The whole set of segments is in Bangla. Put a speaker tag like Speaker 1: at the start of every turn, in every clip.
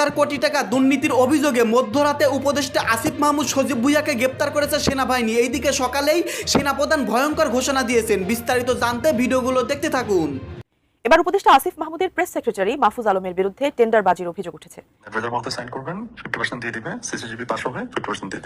Speaker 1: হাজার কোটি টাকা দুর্নীতির অভিযোগে মধ্যরাতে উপদেষ্টা আসিফ মাহমুদ সজীব ভুইয়াকে গ্রেপ্তার করেছে সেনাবাহিনী। এইদিকে সকালেই সেনাপ্রধান ভয়ঙ্কর ঘোষণা দিয়েছেন। বিস্তারিত জানতে ভিডিওগুলো দেখতে থাকুন।
Speaker 2: এবার উপদেষ্টা আসিফ মাহমুদের প্রেস সেক্রেটারি মাহফুজ আলমের বিরুদ্ধে টেন্ডারবাজির অভিযোগ উঠেছে।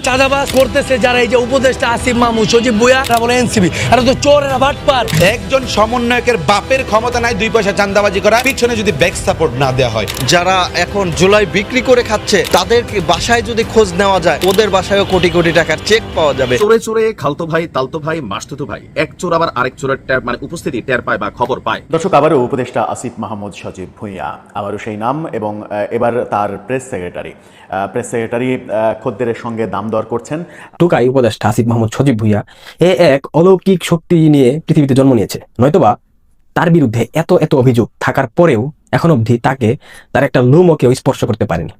Speaker 3: চাঁদাবাজ করতেছে যারা এই যে উপদেষ্টা আসিফ মাহমুদ সজীব বুয়া তারা বলে এনসিবি এটা তো চোরেরা ভাটপার
Speaker 4: একজন সমন্বয়কের বাপের ক্ষমতা নাই দুই পয়সা চান্দাবাজি করা পিছনে যদি ব্যাক সাপোর্ট না দেওয়া হয়।
Speaker 5: যারা এখন জুলাই বিক্রি করে খাচ্ছে তাদেরকে বাসায় যদি খোঁজ নেওয়া যায় ওদের বাসায়ও কোটি কোটি টাকার চেক পাওয়া যাবে।
Speaker 6: চোরে চোরে খালতো ভাই তালতো ভাই মাসতুতো ভাই। এক চোর আবার আরেক চোরের মানে উপস্থিতি টের পায় বা খবর পায়।
Speaker 7: দর্শক আবারও উপদেষ্টা আসিফ মাহমুদ সজীব ভূঁইয়া। আবারও সেই নাম এবং এবার তার প্রেস সেক্রেটারি। প্রেস সেক্রেটারি খদ্দের সঙ্গে দাম দর করছেন।
Speaker 8: টুকাই উপদেষ্টা আসিফ মাহমুদ সজীব ভুইয়া, এ এক অলৌকিক শক্তি নিয়ে পৃথিবীতে জন্ম নিয়েছে। নয়তোবা তার বিরুদ্ধে এত এত অভিযোগ থাকার পরেও এখন অবধি তাকে তার একটা লুমও স্পর্শ করতে পারেনি।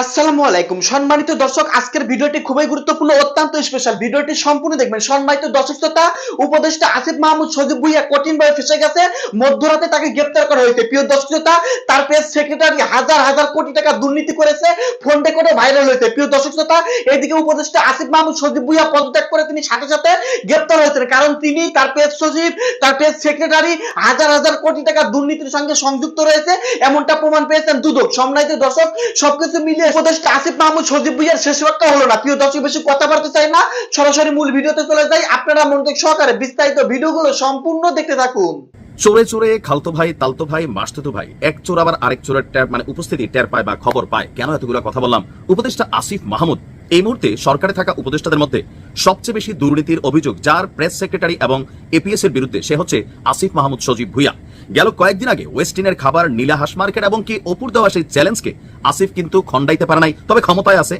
Speaker 1: আসসালামু আলাইকুম। সম্মানিত দর্শক, আজকের ভিডিওটি খুবই গুরুত্বপূর্ণ, অত্যন্ত স্পেশাল ভিডিওটি সম্পূর্ণ দেখবেন। সম্মানিত দর্শক শ্রোতা, উপদেষ্টা আসিফ মাহমুদ সজীব ভুইয়া কঠিন ভাবে ফেসে গেছে। মধ্যরাতে তাকে গ্রেপ্তার করা হয়েছে। প্রিয় দর্শক শ্রোতা, তার প্রেস সেক্রেটারি হাজার হাজার কোটি টাকা দুর্নীতি করেছে ফোন করে ভাইরাল হয়েছে। প্রিয় দর্শক শ্রোতা, এদিকে উপদেষ্টা আসিফ মাহমুদ সজীব ভুইয়া পদত্যাগ করে তিনি সাথে সাথে গ্রেপ্তার হয়েছেন। কারণ তিনি তার প্রেস সচিব, তার প্রেস সেক্রেটারি হাজার হাজার কোটি টাকা দুর্নীতির সঙ্গে সংযুক্ত রয়েছে। এমনটা প্রমাণ পেয়েছেন দুদক। সম্মানিত দর্শক, সবকিছু মিলিয়ে উপদেষ্টা আসিফ মাহমুদ সজীব ভুইয়ার শেষ রক্ষা হলো না। প্রিয় দর্শক, বেশি কথা বলতে চাই না। সরাসরি মূল ভিডিওতে চলে যাই। আপনারা মনোযোগ সহকারে বিস্তারিত ভিডিওগুলো সম্পূর্ণ দেখতে থাকুন।
Speaker 6: চোরে চোরে খালতো ভাই, তালতো ভাই, মাস্তুতো ভাই, এক চোর আবার আরেক চোরের মানে উপস্থিতি টের পায় বা খবর পায়। কেন এতগুলো কথা বললাম? উপদেষ্টা আসিফ মাহমুদ এই মুহূর্তে সরকারে থাকা উপদেষ্টাদের মধ্যে সবচেয়ে বেশি দুর্নীতির অভিযোগ যার প্রেস সেক্রেটারি এবং এপিএস এর বিরুদ্ধে, সে হচ্ছে আসিফ মাহমুদ সজীব ভুইয়া। গেল কয়েকদিন আগে ওয়েস্টিনের খাবার নীলা হাঁস মার্কেট এবং কি অপুর দেওয়া সেই চ্যালেঞ্জকে আসিফ কিন্তু খণ্ডাইতে পারে নাই। তবে ক্ষমতায় আছে।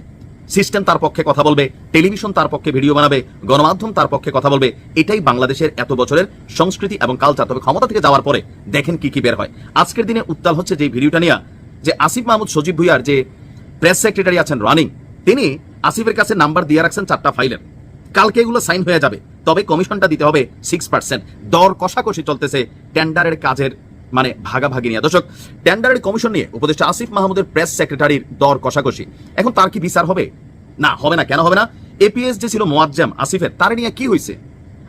Speaker 6: সিস্টেম তার পক্ষে কথা বলবে, টেলিভিশন তার পক্ষে ভিডিও বানাবে, গণমাধ্যম তার পক্ষে কথা বলবে, এটাই বাংলাদেশের এত বছরের সংস্কৃতি এবং কালচার তবে ক্ষমতা থেকে যাওয়ার পরে দেখেন কি কি বের হয়। আজকের দিনে উত্তাল হচ্ছে যে ভিডিওটা নিয়ে, যে আসিফ মাহমুদ সজীব ভুইয়ার যে প্রেস সেক্রেটারি আছেন রানিং, তিনি আসিফের কাছে নাম্বার দিয়ে রাখছেন চারটা ফাইলের। কালকে এগুলো সাইন হয়ে যাবে, তবে কমিশনটা দিতে হবে সিক্স পার্সেন্ট দর কষাকষি চলতেছে টেন্ডারের কাজের মানে ভাগাভাগি নিয়ে। দর্শক, টেন্ডারের কমিশন নিয়ে উপদেষ্টা আসিফ মাহমুদের প্রেস সেক্রেটারির দর কষাকষি। এখন তার কি বিচার হবে? না হবে না, কেন হবে না? এপিএস যে ছিল মোয়াজ্জাম আসিফের, তার নিয়ে কি হয়েছে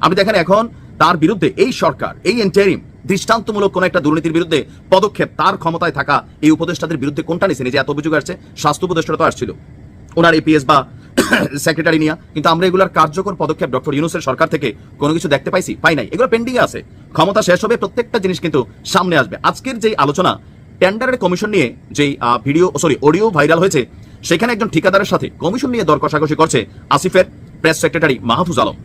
Speaker 6: আপনি দেখেন এখন তার বিরুদ্ধে এই সরকার, এই এন্টারিম দৃষ্টান্তমূলক কোন একটা দুর্নীতির বিরুদ্ধে পদক্ষেপ, তার ক্ষমতায় থাকা এই উপদেষ্টাদের বিরুদ্ধে কোনটা এই যে এত অভিযোগ আসছে, স্বাস্থ্য উপদেষ্টা তো আসছিল। ওনার এপিএস বা সেক্রেটারি নিয়ে। কিন্তু আমরা এগুলোর কার্যকর পদক্ষেপ ডক্টর ইউনুসের সরকার থেকে কোনো কিছু দেখতে পাইছি? পাই নাই। এগুলো পেন্ডিং এ আছে। ক্ষমতা শেষ হবে, প্রত্যেকটা জিনিস কিন্তু সামনে আসবে। আজকের যে আলোচনা টেন্ডারের কমিশন নিয়ে যেই ভিডিও সরি অডিও ভাইরাল হয়েছে, সেখানে একজন ঠিকাদারের সাথে কমিশন নিয়ে দর কষাকষি করছে আসিফের প্রেস সেক্রেটারি মাহফুজ আলম।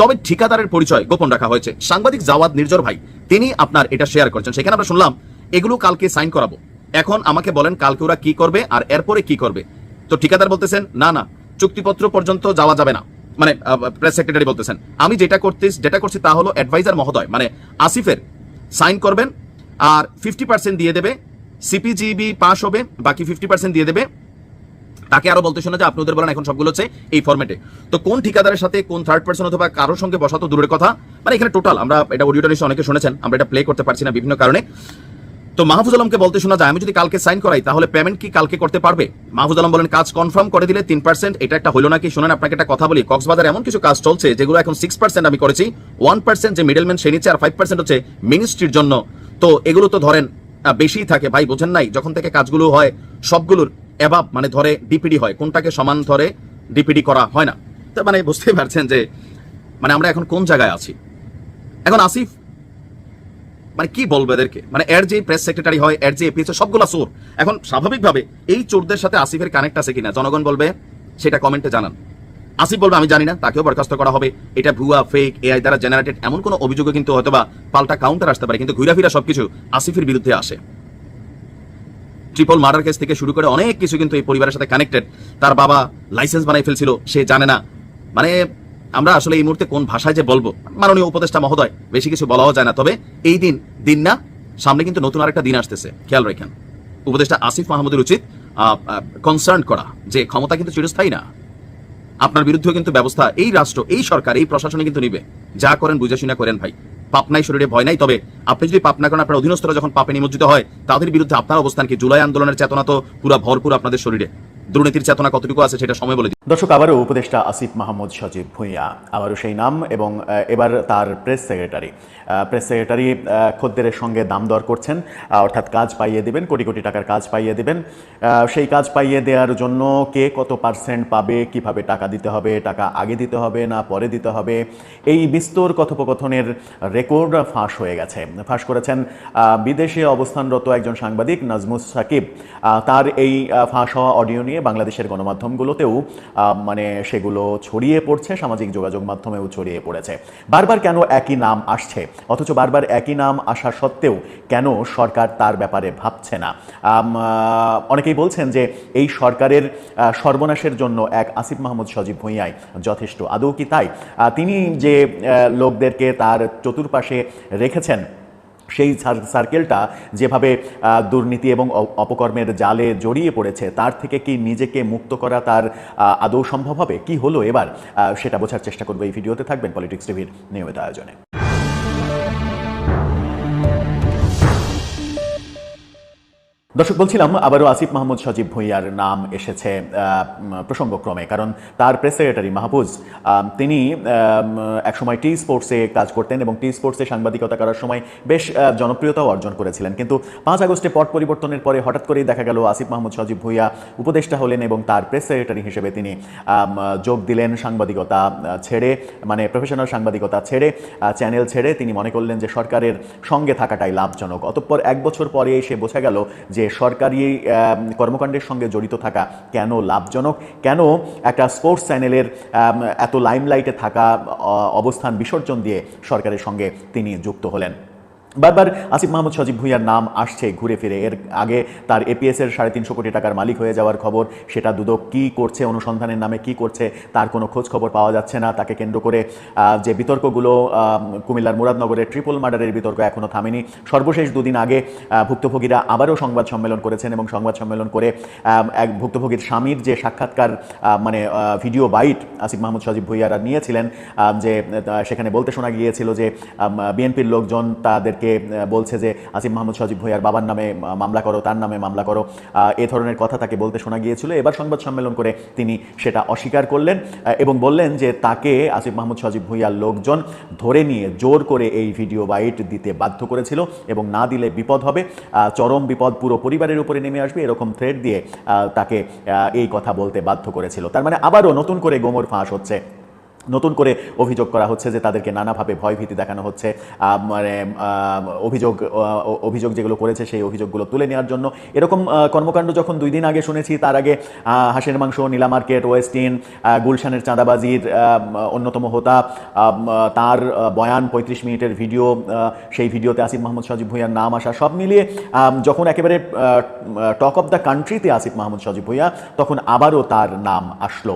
Speaker 6: তবে ঠিকাদারের পরিচয় গোপন রাখা হয়েছে। সাংবাদিক জাওয়াদ নির্জর ভাই, তিনি আপনার এটা শেয়ার করছেন। সেখানে আমরা শুনলাম, এগুলো কালকে সাইন করাবো। এখন আমাকে বলেন কালকে ওরা কি করবে আর এরপরে কি করবে। তো ঠিকাদার বলতেছেন, না না, চুক্তিপত্র পর্যন্ত যাওয়া যাবে না। মানে প্রেস সেক্রেটারি বলতেছেন, আমি যেটা করতে যেটা করছি তা হলো অ্যাডভাইজার মহোদয় মানে আসিফের সাইন করবেন আর ফিফটি পার্সেন্ট দিয়ে দেবে সিপিজিবি পাস হবে, বাকি ফিফটি পার্সেন্ট দিয়ে দেবে। তাকে আরও বলতে শোনা যে আপনি ওদের বলেন, এখন সবগুলো হচ্ছে এই ফরম্যাটে তো কোন ঠিকাদারের সাথে কোন থার্ড পার্সন অথবা কারোর সঙ্গে বসা তো দূরের কথা মানে এখানে টোটাল আমরা এটা অডিওটা নিশ্চয় অনেকে শুনেছেন, আমরা এটা প্লে করতে পারছি না বিভিন্ন কারণে। তো মাহফুজ আলমকে বলতে শোনা যায়, আমি যদি কালকে সাইন করাই, তাহলে পেমেন্ট কি কালকে করতে পারবে? মাহফুজ আলম বলেন, কাজ কনফার্ম করে দিলে তিন পার্সেন্ট এটা একটা হলো নাকি? শোনেন, আপনাকে একটা কথা বলি, কক্সবাজার এমন কিছু কাজ চলছে, যেগুলো এখন সিক্স পার্সেন্ট আমি করেছি ওয়ান পার্সেন্ট যে মিডলম্যান সে নিচ্ছে, আর ফাইভ পার্সেন্ট হচ্ছে মিনিস্ট্রির জন্য। তো এগুলো তো ধরেন বেশিই থাকে, ভাই, বোঝেন নাই, যখন থেকে কাজগুলো হয়, সবগুলোর এভাব মানে ধরে ডিপিডি হয়, কোনটাকে সমান ধরে ডিপিডি করা হয় না। তো মানে বুঝতেই পারছেন যে মানে আমরা এখন কোন জায়গায় আছি? এখন আসিফ মানে কি বলব এদেরকে? মানে এর যে প্রেস সেক্রেটারি হয়, এর যে এপিএস সবগুলো চোর। এখন স্বাভাবিকভাবে এই চোরদের সাথে আসিফের কানেক্ট আছে কিনা, জনগণ বলবে, সেটা কমেন্টে জানান। আসিফ বলবে, আমি জানি না, তাকেও বরখাস্ত করা হবে। এটা ভুয়া ফেক এআই দ্বারা জেনারেটেড এমন কোনো অভিযোগে কিন্তু হয়তোবা পাল্টা কাউন্টার আসতে পারে, কিন্তু ঘুরাফিরা সবকিছু আসিফের বিরুদ্ধে আসে। ট্রিপল মার্ডার কেস থেকে শুরু করে অনেক কিছু কিন্তু এই পরিবারের সাথে কানেক্টেড তার বাবা লাইসেন্স বানাই ফেলছিল, সে জানে না। মানে আমরা আসলে এই মুহূর্তে কোন ভাষায় যে বলব? মাননীয় উপদেষ্টা মহোদয়, বেশি কিছু বলাও যায় না, তবে এই দিন দিন না, সামনে কিন্তু নতুন আরেকটা দিন আসতেছে, খেয়াল রাখেন। উপদেষ্টা আসিফ মাহমুদের উচিত কনসার্ন করা যে ক্ষমতা কিন্তু চিরস্থায়ী না। আপনার বিরুদ্ধেও কিন্তু ব্যবস্থা এই রাষ্ট্র, এই সরকার, এই প্রশাসনে কিন্তু নিবে। যা করেন বুঝে শুনে করেন ভাই। পাপ নাই শরীরে ভয় নাই, তবে আপনি যদি পাপ না করেন, আপনার অধীনস্থরা যখন পাপে নিমজ্জিত হয়, তাদের বিরুদ্ধে আপনার অবস্থান কি? জুলাই আন্দোলনের চেতনা তো পুরো ভরপুর আপনাদের শরীরে। দুর্নীতির চেতনা কতটুকু আছে সেটা সময় বলে।
Speaker 7: দর্শক, আবারও উপদেষ্টা আসিফ মাহমুদ সজীব ভূঁইয়া। আবারও সেই নাম এবং এবার তার প্রেস সেক্রেটারি। প্রেস সেক্রেটারি খদ্দেরের সঙ্গে দাম দর করছেন। অর্থাৎ কাজ পাইয়ে দিবেন, কোটি কোটি টাকার কাজ পাইয়ে দিবেন। সেই কাজ পাইয়ে দেওয়ার জন্য কে কত পার্সেন্ট পাবে, কীভাবে টাকা দিতে হবে, টাকা আগে দিতে হবে না পরে দিতে হবে, এই বিস্তর কথোপকথনের রেকর্ড ফাঁস হয়ে গেছে। ফাঁস করেছেন বিদেশে অবস্থানরত একজন সাংবাদিক নাজমুস সাকিব। তার এই ফাঁস হওয়া অডিও নিয়ে বাংলাদেশের গণমাধ্যমগুলোতেও মানে সেগুলো ছড়িয়ে পড়ছে, সামাজিক যোগাযোগ মাধ্যমেও ছড়িয়ে পড়েছে। বারবার কেন একই নাম আসছে? অথচ বারবার একই নাম আসা সত্ত্বেও কেন সরকার তার ব্যাপারে ভাবছে না? অনেকেই বলছেন যে এই সরকারের সর্বনাশের জন্য এক আসিফ মাহমুদ সজীব ভূঁইয়াই যথেষ্ট। আদৌ কি তাই? তিনি যে লোকদেরকে তার চতুর্পাশে রেখেছেন সেই সার- সার্কেলটা যেভাবে দুর্নীতি এবং অপকর্মের জালে জড়িয়ে পড়েছে, তার থেকে কি নিজেকে মুক্ত করা তার আদৌ সম্ভব হবে? কি হলো এবার? সেটা বোঝার চেষ্টা করব এই ভিডিওতে থাকবেন পলিটিক্স টিভির নিয়মিত আয়োজনে। দর্শক, বলছিলাম আবারও আসিফ মাহমুদ সজীব ভুঁইয়ার নাম এসেছে প্রসঙ্গক্রমে। কারণ তার প্রেস সেক্রেটারি মাহফুজ তিনি একসময় টি স্পোর্টসে কাজ করতেন এবং টি স্পোর্টসে সাংবাদিকতা করার সময় বেশ জনপ্রিয়তাও অর্জন করেছিলেন। কিন্তু পাঁচ আগস্টে পট পরিবর্তনের পরে হঠাৎ করেই দেখা গেল আসিফ মাহমুদ সজীব ভুঁইয়া উপদেষ্টা হলেন এবং তার প্রেস সেক্রেটারি হিসেবে তিনি যোগ দিলেন সাংবাদিকতা ছেড়ে মানে প্রফেশনাল সাংবাদিকতা ছেড়ে চ্যানেল ছেড়ে তিনি মনে করলেন যে সরকারের সঙ্গে থাকাটাই লাভজনক। অতঃপর এক বছর পরে এসে বোঝা গেল যে সরকারি কর্মকাণ্ডের সঙ্গে জড়িত থাকা কেন লাভজনক? কেন একটা স্পোর্টস চ্যানেলের এত লাইমলাইটে থাকা অবস্থান বিসর্জন দিয়ে সরকারের সঙ্গে তিনি যুক্ত হলেন? বারবার আসিফ মাহমুদ সজীব ভুঁইয়ার নাম আসছে ঘুরে ফিরে। এর আগে তার এপিএস এর সাড়ে তিনশো কোটি টাকার মালিক হয়ে যাওয়ার খবর, সেটা দুদক কি করছে, অনুসন্ধানের নামে কি করছে, তার কোনো খোঁজ খবর পাওয়া যাচ্ছে না। তাকে কেন্দ্র করে যে বিতর্কগুলো কুমিল্লার মুরাদনগরের ট্রিপল মার্ডারের বিতর্ক এখনও থামেনি। সর্বশেষ দুদিন আগে ভুক্তভোগীরা আবারও সংবাদ সম্মেলন করেছেন এবং সংবাদ সম্মেলন করে এক ভুক্তভোগীর স্বামীর যে সাক্ষাৎকার মানে ভিডিও বাইট আসিফ মাহমুদ সজীব ভুইয়ারা নিয়েছিলেন যে সেখানে বলতে শোনা গিয়েছিল যে বিএনপির লোকজন তাদেরকে আহ, বলছে যে আসিফ মাহমুদ সজীব ভুইয়ার বাবার নামে মামলা করো তার নামে মামলা করো। এ ধরনের কথা তাকে বলতে শোনা গিয়েছিল। এবার সংবাদ সম্মেলন করে তিনি সেটা অস্বীকার করলেন এবং বললেন যে তাকে আসিফ মাহমুদ সজীব ভুইয়ার লোকজন ধরে নিয়ে জোর করে এই ভিডিও বাইট দিতে বাধ্য করেছিল এবং না দিলে বিপদ হবে। চরম বিপদ পুরো পরিবারের উপরে নেমে আসবে এরকম থ্রেড দিয়ে তাকে এই কথা বলতে বাধ্য করেছিল। তার মানে আবারও নতুন করে গোমর ফাঁস হচ্ছে। নতুন করে অভিযোগ করা হচ্ছে যে তাদেরকে নানাভাবে ভয়ভীতি দেখানো হচ্ছে। মানে অভিযোগ অভিযোগ যেগুলো করেছে সেই অভিযোগগুলো তুলে নেওয়ার জন্য। এরকম কর্মকাণ্ড যখন দুই দিন আগে শুনেছি, তার আগে হাঁসের মাংস, নীলা মার্কেট ওয়েস্টিন গুলশানের চাঁদাবাজির অন্যতম হোতা তার বয়ান পঁয়ত্রিশ মিনিটের ভিডিও সেই ভিডিওতে আসিফ মাহমুদ সজিব ভুঁইয়ার নাম আসা সব মিলিয়ে যখন একেবারে টক অফ দ্য কান্ট্রিতে আসিফ মাহমুদ সজিব ভুঁইয়া, তখন আবারও তার নাম আসলো।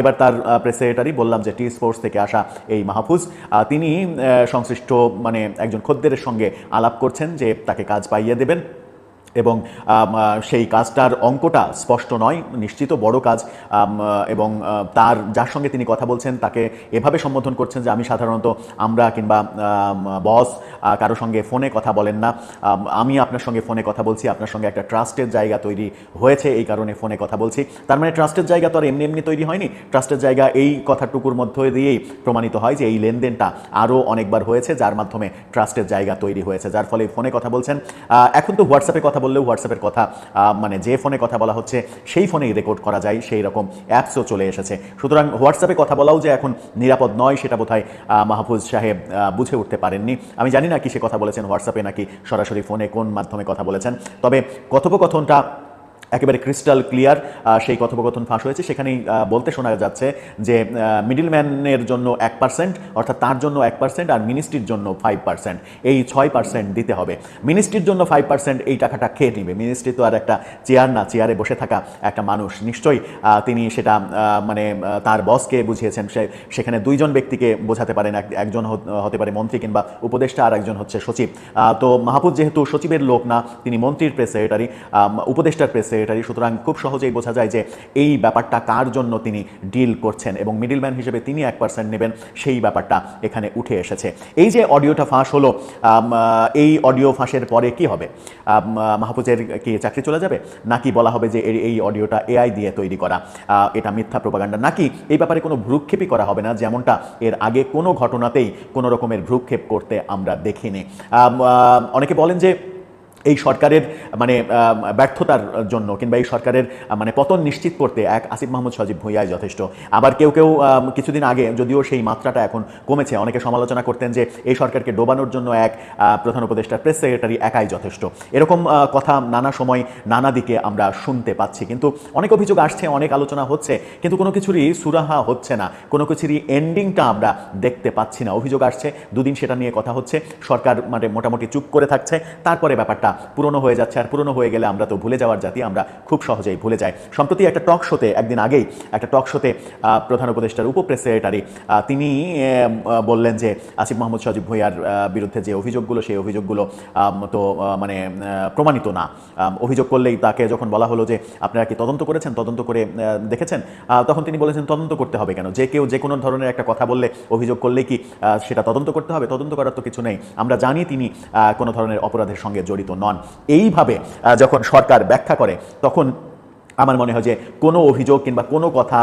Speaker 7: এবার তার প্রেস সেক্রেটারি বললাম যে, টি স্পোর্টস থেকে আসা এই মাহফুজ তিনি সংশ্লিষ্ট মানে একজন খদ্দের সঙ্গে আলাপ করছেন যে তাকে কাজ পাইয়ে দেবেন। এবং সেই কাজটার অঙ্কটা স্পষ্ট নয় নিশ্চিত বড় কাজ এবং তার যার সঙ্গে তিনি কথা বলছেন তাকে এভাবে সম্বোধন করছেন যে আমি সাধারণত আমরা কিংবা বস কারও সঙ্গে ফোনে কথা বলেন না। আম, আপনার সঙ্গে ফোনে কথা বলছি আপনার সঙ্গে একটা ট্রাস্টের জায়গা তৈরি হয়েছে এই কারণে ফোনে কথা বলছি। তার মানে ট্রাস্টের জায়গা তো আর এমনি এমনি তৈরি হয়নি। ট্রাস্টের জায়গা এই কথাটুকুর মধ্যে দিয়েই প্রমাণিত হয় যে এই লেনদেনটা আরও অনেকবার হয়েছে যার মাধ্যমে ট্রাস্টের জায়গা তৈরি হয়েছে যার ফলে ফোনে কথা বলছেন। এখন তো হোয়াটসঅ্যাপে কথা বললেও হোয়াটসঅ্যাপের কথা মানে যে ফোনে কথা বলা হচ্ছে, সেই ফোনেই রেকর্ড করা যায়, সেই রকম অ্যাপসও চলে এসেছে। সুতরাং হোয়াটসঅ্যাপে কথা বলাও যে এখন নিরাপদ নয়, সেটা বোধহয় মাহফুজ সাহেব বুঝে উঠতে পারেননি। আমি জানি না কি সে কথা বলেছেন হোয়াটসঅ্যাপে নাকি সরাসরি ফোনে কোন মাধ্যমে কথা বলেছেন। তবে কথোপকথনটা একেবারে ক্রিস্টাল ক্লিয়ার সেই কথোপকথন ফাঁস হয়েছে। সেখানেই বলতে শোনা যাচ্ছে যে মিডিল ম্যানের জন্য এক পার্সেন্ট অর্থাৎ তার জন্য এক পার্সেন্ট আর মিনিস্ট্রির জন্য ফাইভ পার্সেন্ট এই ছয় পার্সেন্ট দিতে হবে। মিনিস্ট্রির জন্য ফাইভ পার্সেন্ট এই টাকাটা খেয়ে নেবে? মিনিস্ট্রি তো আর একটা চেয়ার না চেয়ারে বসে থাকা একটা মানুষ। নিশ্চয়ই তিনি সেটা মানে তার বসকে বুঝিয়েছেন। সে, সেখানে দুইজন ব্যক্তিকে বোঝাতে পারেন। এক- একজন হতে পারে মন্ত্রী কিংবা উপদেষ্টা, আর একজন হচ্ছে সচিব। তো মাহফুজ যেহেতু সচিবের লোক না, তিনি মন্ত্রীর প্রেস সেক্রেটারি উপদেষ্টার প্রেস সেক্রেটারি। সুতরাং খুব সহজেই বোঝা যায় যে এই ব্যাপারটা কার জন্য তিনি ডিল করছেন এবং মিডিলম্যান হিসেবে তিনি এক পার্সেন্ট নেবেন, সেই ব্যাপারটা এখানে উঠে এসেছে। এই যে অডিওটা ফাঁস হলো এই অডিও ফাঁসের পরে কি হবে? মাহফুজের কি চাকরি চলে যাবে? নাকি বলা হবে যে এই- অডিওটা এআই দিয়ে তৈরি করা এটা মিথ্যা প্রপাগান্ডা? নাকি এই ব্যাপারে কোনো ভ্রুক্ষেপই করা হবে না, যেমনটা এর আগে কোনো ঘটনাতেই কোনো রকমের ভ্রুক্ষেপ করতে আমরা দেখিনি। অনেকে বলেন যে এই সরকারের মানে ব্যর্থতার জন্য কিংবা এই সরকারের মানে পতন নিশ্চিত করতে এক আসিফ মাহমুদ সজীব ভুঁইয়াই যথেষ্ট। আবার কেউ কেউ কিছুদিন আগে যদিও সেই মাত্রাটা এখন কমেছে, অনেকে সমালোচনা করতেন যে এই সরকারকে ডোবানোর জন্য এক প্রধান উপদেষ্টা, প্রেস সেক্রেটারি একাই যথেষ্ট। এরকম কথা নানা সময় নানা দিকে আমরা শুনতে পাচ্ছি। কিন্তু অনেক অভিযোগ আসছে, অনেক আলোচনা হচ্ছে, কিন্তু কোনো কিছুরই সুরাহা হচ্ছে না। কোনো কিছুরই এন্ডিংটা আমরা দেখতে পাচ্ছি না। অভিযোগ আসছে, দুদিন সেটা নিয়ে কথা হচ্ছে। সরকার মানে মোটামুটি চুপ করে থাকছে। তারপরে ব্যাপারটা পুরনো হয়ে যাচ্ছে, আর পুরনো হয়ে গেলে আমরা তো ভুলে যাওয়ার জাতি, আমরা খুব সহজেই ভুলে যাই। সম্প্রতি একটা টক শোতে, একদিন আগেই, একটা টক শোতে প্রধান উপদেষ্টার উপপ্রেস তিনি বললেন যে, আসিফ মাহমুদ সজীব ভুঁইয়ার বিরুদ্ধে যে অভিযোগগুলো, সেই অভিযোগগুলো তো মানে প্রমাণিত না। অভিযোগ করলেই তাকে যখন বলা হলো যে, আপনারা কি তদন্ত করেছেন, তদন্ত করে দেখেছেন? তখন তিনি বলেছেন, তদন্ত করতে হবে কেন? যে কেউ যে কোনো ধরনের একটা কথা বললে, অভিযোগ করলে কি সেটা তদন্ত করতে হবে? তদন্ত করার তো কিছু নেই। আমরা জানি তিনি কোনো ধরনের অপরাধের সঙ্গে জড়িত নন। এইভাবে যখন সরকার ব্যাখ্যা করে তখন আমার মনে হয় যে কোনো অভিযোগ কিংবা কোনো কথা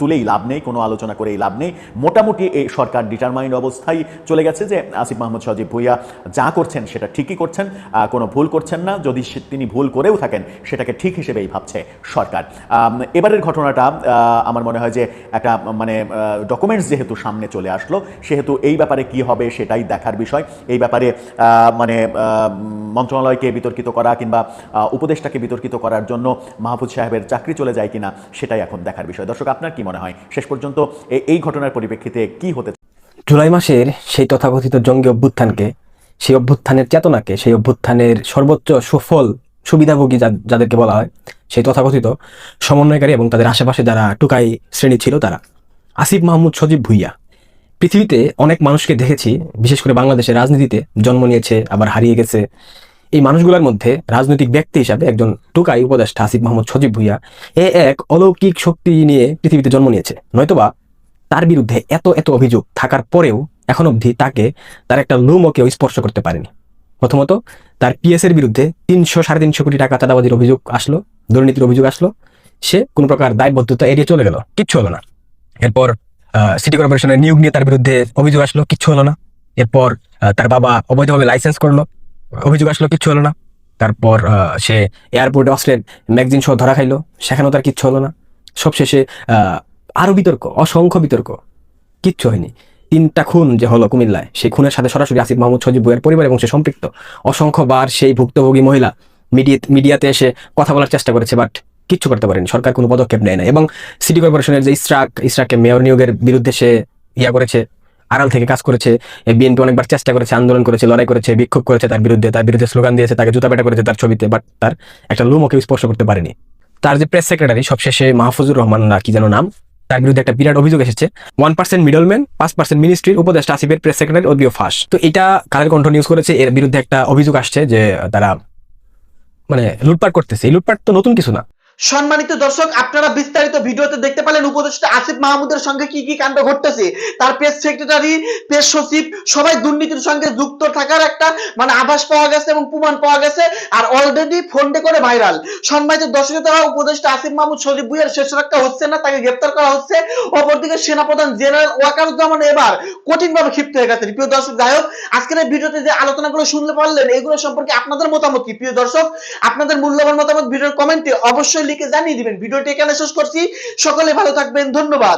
Speaker 7: তুলেই লাভ নেই, কোনো আলোচনা করেই লাভ নেই। মোটামুটি এই সরকার ডিটারমাইন্ড অবস্থায় চলে গেছে যে আসিফ মাহমুদ সজীব ভুইয়া যা করছেন সেটা ঠিকই করছেন কোনো ভুল করছেন না। যদি তিনি ভুল করেও থাকেন, সেটাকে ঠিক হিসেবেই ভাবছে সরকার। এবারের ঘটনাটা আমার মনে হয় যে একটা মানে ডকুমেন্টস যেহেতু সামনে চলে আসলো, সেহেতু এই ব্যাপারে কি হবে সেটাই দেখার বিষয়। এই ব্যাপারে মানে মন্ত্রণালয়কে বিতর্কিত করা কিংবা উপদেষ্টাকে বিতর্কিত করার জন্য মাহফুজ সাহেবের চাকরি চলে যায় কিনা সেটাই এখন দেখার বিষয়। দর্শক, আপনার কি মনে হয়? শেষ পর্যন্ত এই ঘটনার পরিপ্রেক্ষিতে কি হতে
Speaker 8: জুলাই মাসের সেই তথাকথিত জঙ্গি অভ্যুত্থানকে, সেই অভ্যুত্থানের চেতনাকে, সেই অভ্যুত্থানের সর্বোচ্চ সুফল সুবিধাভোগী যাদেরকে বলা হয়, সেই তথাকথিত সমন্বয়কারী এবং তাদের আশেপাশে যারা টুকাই শ্রেণি ছিল তারা। আসিফ মাহমুদ সজীব ভুইয়া। পৃথিবীতে অনেক মানুষকে দেখেছি, বিশেষ করে বাংলাদেশের রাজনীতিতে জন্ম নিয়েছে, আবার হারিয়ে গেছে এই মানুষগুলোর মধ্যে রাজনৈতিক ব্যক্তি হিসাবে একজন টুকাই উপদেষ্টা আসিফ মাহমুদ সজীব ভুইয়া, এ এক অলৌকিক শক্তি নিয়ে পৃথিবীতে জন্ম নিয়েছে। নয়তোবা তার বিরুদ্ধে এত এত অভিযোগ থাকার পরেও এখন অবধি তাকে তার একটা লুমও কেউ স্পর্শ করতে পারেনি। প্রথমত, তার পিএস এর বিরুদ্ধে তিনশো সাড়ে তিনশো কোটি টাকা চাঁদাবাজির অভিযোগ আসলো, দুর্নীতির অভিযোগ আসলো। সে কোনো প্রকার দায়বদ্ধতা এড়িয়ে চলে গেল, কিচ্ছু হলো না। এরপর সিটি কর্পোরেশনের নিয়োগ নিয়ে তার বিরুদ্ধে অভিযোগ আসলো, কিচ্ছু হলো না। এরপর তার বাবা অবৈধভাবে লাইসেন্স করল অভিযোগ আসলো কিচ্ছু হলো না। তারপর সে এয়ারপোর্টে অস্ট্রেল ম্যাগজিন সহ ধরা খাইলো সেখানেও তার কিচ্ছু হলো না। সবশেষে আহ, আরও বিতর্ক অসংখ্য বিতর্ক কিচ্ছু হয়নি। তিনটা খুন যে হলো কুমিল্লায় সেই খুনের সাথে সরাসরি আসিফ মাহমুদ সজিব বইয়ের পরিবার এবং সে সম্পৃক্ত। অসংখ্যবার সেই ভুক্তভোগী মহিলা মিডিয়া মিডিয়াতে এসে কথা বলার চেষ্টা করেছে বাট কিচ্ছু করতে পারেনি। সরকার কোনো পদক্ষেপ নেয় না এবং সিটি কর্পোরেশনের যে ইসরাক ইসরাককে মেয়র নিয়োগের বিরুদ্ধে সে ইয়া করেছে আড়াল থেকে কাজ করেছে বিএনপি অনেকবার চেষ্টা করেছে, আন্দোলন করেছে, লড়াই করেছে, বিক্ষোভ করেছে তার বিরুদ্ধে তার বিরুদ্ধে স্লোগান দিয়েছে, তাকে জুতা পেটা করেছে তার ছবিতে বাট তার একটা লুমও কেউ স্পর্শ করতে পারেনি। তার যে প্রেস সেক্রেটারি সবশেষে মাহফুজুর রহমান, না কি যেন নাম, তার বিরুদ্ধে একটা বিরাট অভিযোগ এসেছে। ওয়ান পার্সেন্ট মিডলম্যান পাঁচ পার্সেন্ট মিনিস্ট্রির উপদেষ্টা আসিফের প্রেস সেক্রেটারি অডিও ফাঁস। তো এটা কালের কণ্ঠ নিউজ করেছে? এর বিরুদ্ধে একটা অভিযোগ আসছে যে তারা মানে লুটপাট করতেছে। এই লুটপাট তো নতুন কিছু না।
Speaker 1: সম্মানিত দর্শক, আপনারা বিস্তারিত ভিডিওতে দেখতে পেলেন উপদেষ্টা আসিফ মাহমুদের সঙ্গে কি কি কাণ্ড ঘটতেছে। তার প্রেস সেক্রেটারি প্রেস সচিব, সবাই দুর্নীতির সঙ্গে যুক্ত থাকার একটা মানে আভাস পাওয়া গেছে এবং প্রমাণ পাওয়া গেছে, আর অলরেডি ফোনডে করে ভাইরাল সম্মানিত দর্শক তারা উপদেষ্টা আসিফ মাহমুদ সজীব ভুইয়ের শেষ রক্ষা হচ্ছে না, তাকে গ্রেপ্তার করা হচ্ছে। অপরদিকে সেনাপ্রধান জেনারেল ওয়াকারুজ্জামান এবার কঠিনভাবে ক্ষিপ্ত হয়ে গেছেন। প্রিয় দর্শক, যাই হোক, আজকের এই ভিডিওতে যে আলোচনাগুলো শুনতে পারলেন, এগুলো সম্পর্কে আপনাদের মতামত কি? প্রিয় দর্শক, আপনাদের মূল্যবান মতামত ভিডিওর কমেন্টে অবশ্যই লিখে জানিয়ে দিবেন। ভিডিওটি এখানে শেষ করছি। সকলে ভালো থাকবেন। ধন্যবাদ।